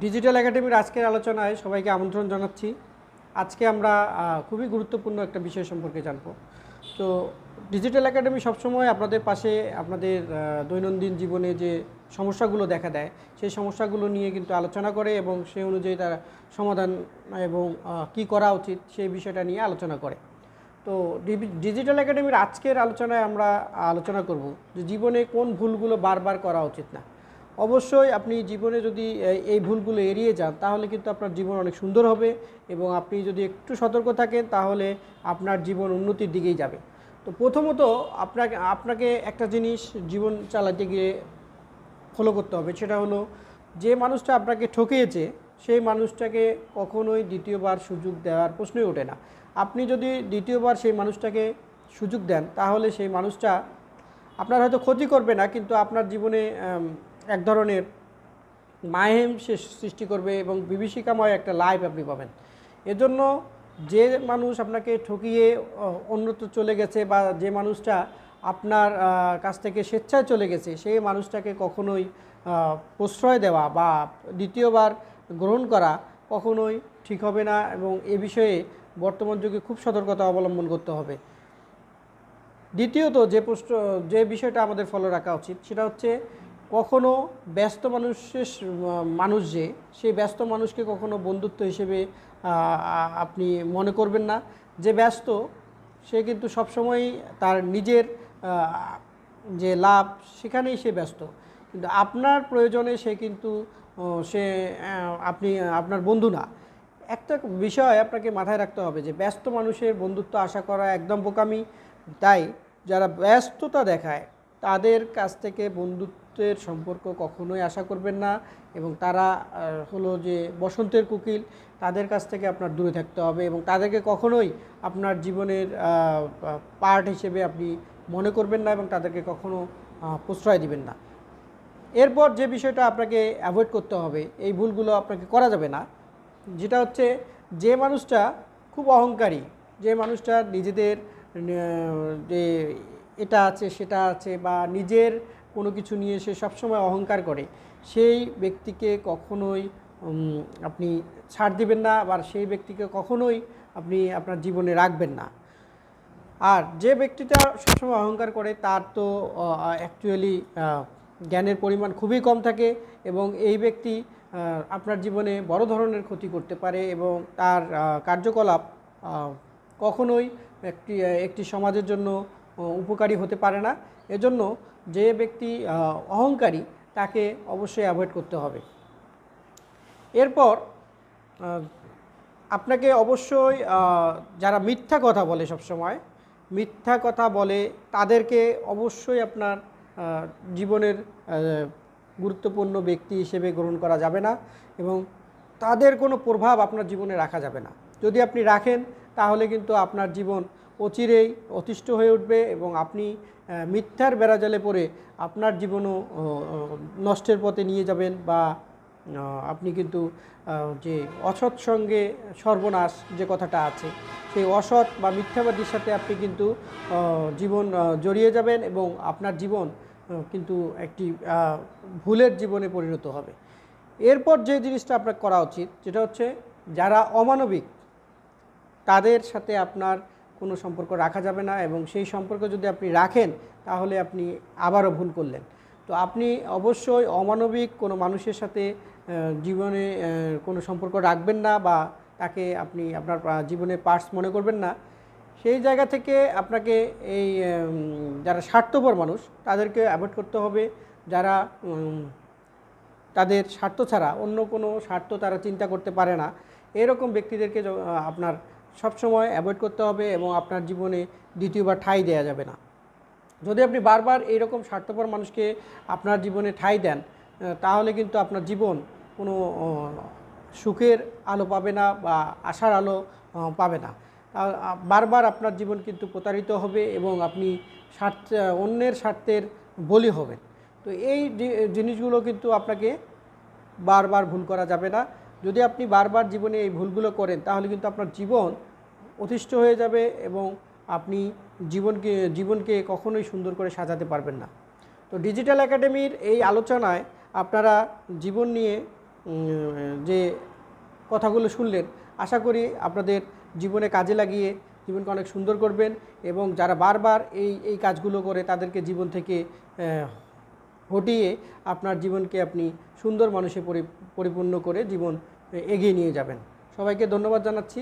Digital একাডেমির আজকের আলোচনায় সবাইকে আমন্ত্রণ জানাচ্ছি। আজকে আমরা খুবই গুরুত্বপূর্ণ একটা বিষয় সম্পর্কে জানব। তো ডিজিটাল একাডেমি সবসময় আপনাদের পাশে আপনাদের দৈনন্দিন জীবনে যে সমস্যাগুলো দেখা দেয়, সেই সমস্যাগুলো নিয়ে কিন্তু আলোচনা করে এবং সেই অনুযায়ী তার সমাধান এবং কী করা উচিত সেই বিষয়টা নিয়ে আলোচনা করে। তো ডিজিটাল একাডেমির আজকের আলোচনায় আমরা আলোচনা করব যে জীবনে কোন ভুলগুলো বারবার করা উচিত না। অবশ্যই আপনি জীবনে যদি এই- ভুলগুলো এড়িয়ে যান, তাহলে কিন্তু আপনার জীবন অনেক সুন্দর হবে এবং আপনি যদি একটু সতর্ক থাকেন, তাহলে আপনার জীবন উন্নতির দিকেই যাবে। তো প্রথমত আপনাকে আপনাকে একটা জিনিস জীবন চালাতে গিয়ে ফলো করতে হবে, সেটা হলো যে মানুষটা আপনাকে ঠকিয়েছে, সেই মানুষটাকে কখনোই দ্বিতীয়বার সুযোগ দেওয়ার প্রশ্নই ওঠে না। আপনি যদি দ্বিতীয়বার সেই মানুষটাকে সুযোগ দেন, তাহলে সেই মানুষটা আপনার হয়তো ক্ষতি করবে না, কিন্তু আপনার জীবনে এক ধরনের মাহেম সে, সৃষ্টি করবে এবং বিভীষিকাময় একটা লাইফ আপনি পাবেন। এজন্য যে মানুষ আপনাকে ঠকিয়ে অন্যত্র চলে গেছে বা যে মানুষটা আপনার কাছ থেকে স্বেচ্ছায় চলে গেছে, সেই মানুষটাকে কখনোই প্রশ্রয় দেওয়া বা দ্বিতীয়বার গ্রহণ করা কখনোই ঠিক হবে না এবং এ বিষয়ে বর্তমান যুগে খুব সতর্কতা অবলম্বন করতে হবে। দ্বিতীয়ত যে প্রশ্ন, যে বিষয়টা আমাদের ফলো রাখা উচিত, সেটা হচ্ছে কখনো ব্যস্ত মানুষের মানুষ যে সেই ব্যস্ত মানুষকে কখনো বন্ধুত্ব হিসেবে আপনি মনে করবেন না। যে ব্যস্ত, সে কিন্তু সবসময়ই তার নিজের যে লাভ, সেখানেই সে ব্যস্ত। কিন্তু আপনার প্রয়োজনে সে কিন্তু সে আপনি, আপনার বন্ধু না। একটা বিষয় আপনাকে মাথায় রাখতে হবে যে, ব্যস্ত মানুষের বন্ধুত্ব আশা করা একদম বোকামি। তাই যারা ব্যস্ততা দেখায় তাদের কাছ থেকে বন্ধুত্বের সম্পর্ক কখনোই আশা করবেন না এবং তারা হলো যে বসন্তের কুকিল, তাদের কাছ থেকে আপনার দূরে থাকতে হবে এবং তাদেরকে কখনোই আপনার জীবনের পার্ট হিসেবে আপনি মনে করবেন না এবং তাদেরকে কখনো প্রশ্রয় দিবেন না। এরপর যে বিষয়টা আপনাকে অ্যাভয়েড করতে হবে, এই ভুলগুলো আপনাকে করা যাবে না। যেটা হচ্ছে, যে মানুষটা খুব অহংকারী, যে মানুষটা নিজেদের যে এটা আছে, সেটা আছে বা নিজের কোনো কিছু নিয়ে সে সবসময় অহংকার করে, সেই ব্যক্তিকে কখনোই আপনি ছাড় দিবেন না আবার সেই ব্যক্তিকে কখনোই আপনি আপনার জীবনে রাখবেন না। আর যে ব্যক্তিটা সবসময় অহংকার করে, তার তো অ্যাকচুয়ালি জ্ঞানের পরিমাণ খুবই কম থাকে এবং এই ব্যক্তি আপনার জীবনে বড় ধরনের ক্ষতি করতে পারে এবং তার কার্যকলাপ কখনোই একটি একটি সমাজের জন্য উপকারী হতে পারে না। এজন্য যে ব্যক্তি অহংকারী, তাকে অবশ্যই অ্যাভয়েড করতে হবে। এরপর আপনাকে অবশ্যই যারা মিথ্যা কথা বলে সবসময়, মিথ্যা কথা বলে, তাদেরকে অবশ্যই আপনার জীবনের গুরুত্বপূর্ণ ব্যক্তি হিসেবে গ্রহণ করা যাবে না এবং তাদের কোনো প্রভাব আপনার জীবনে রাখা যাবে না। যদি আপনি রাখেন, তাহলে কিন্তু আপনার জীবন অচিরেই অতিষ্ঠ হয়ে উঠবে এবং আপনি মিথ্যার বেড়াজালে পড়ে আপনার জীবনও নষ্টের পথে নিয়ে যাবেন বা আপনি কিন্তু যে অসৎ সঙ্গে সর্বনাশ যে কথাটা আছে, সেই অসৎ বা মিথ্যাবাদীর সাথে আপনি কিন্তু জীবন জড়িয়ে যাবেন এবং আপনার জীবন কিন্তু একটি ভুলের জীবনে পরিণত হবে। এরপর যে জিনিসটা আপনার করা উচিত যেটা হচ্ছে যারা অমানবিক, তাদের সাথে আপনার কোনো সম্পর্ক রাখা যাবে না এবং সেই সম্পর্ক যদি আপনি রাখেন তাহলে আপনি আবারও ভুল করলেন। তো আপনি অবশ্যই অমানবিক কোনো মানুষের সাথে জীবনে কোনো সম্পর্ক রাখবেন না বা তাকে আপনি আপনার আহ, জীবনের পার্টস মনে করবেন না। সেই জায়গা থেকে আপনাকে এই যারা স্বার্থপর মানুষ তাদেরকে অ্যাভয়েড করতে হবে। যারা তাদের স্বার্থ ছাড়া অন্য কোনো স্বার্থ তারা চিন্তা করতে পারে না। এরকম ব্যক্তিদেরকে আপনার সবসময় অ্যাভয়েড করতে হবে এবং আপনার জীবনে দ্বিতীয়বার ঠাঁই দেওয়া যাবে না। যদি আপনি বারবার এইরকম স্বার্থপর মানুষকে আপনার জীবনে ঠাঁই দেন তাহলে কিন্তু আপনার জীবন কোনো সুখের আলো পাবে না বা আশার আলো পাবে না। বারবার আপনার জীবন কিন্তু প্রতারিত হবে এবং আপনি স্বার্থ, অন্যের স্বার্থের বলি হবেন। তো এই জিনিসগুলো কিন্তু আপনাকে বারবার ভুল করা যাবে না। যদি আপনি বারবার জীবনে এই ভুলগুলো করেন, তাহলে কিন্তু আপনার জীবন অতিষ্ঠ হয়ে যাবে এবং আপনি জীবনকে জীবনকে কখনোই সুন্দর করে সাজাতে পারবেন না। তো ডিজিটাল একাডেমির এই আলোচনায় আপনারা জীবন নিয়ে যে কথাগুলো শুনলেন, আশা করি আপনাদের জীবনে কাজে লাগিয়ে জীবনকে অনেক সুন্দর করবেন এবং যারা বারবার এই এই কাজগুলো করে তাদেরকে জীবন থেকে হটিয়ে আপনার জীবনকে আপনি সুন্দর মানুষে পরি- পরিপূর্ণ করে জীবন এগিয়ে নিয়ে যাবেন। সবাইকে ধন্যবাদ জানাচ্ছি।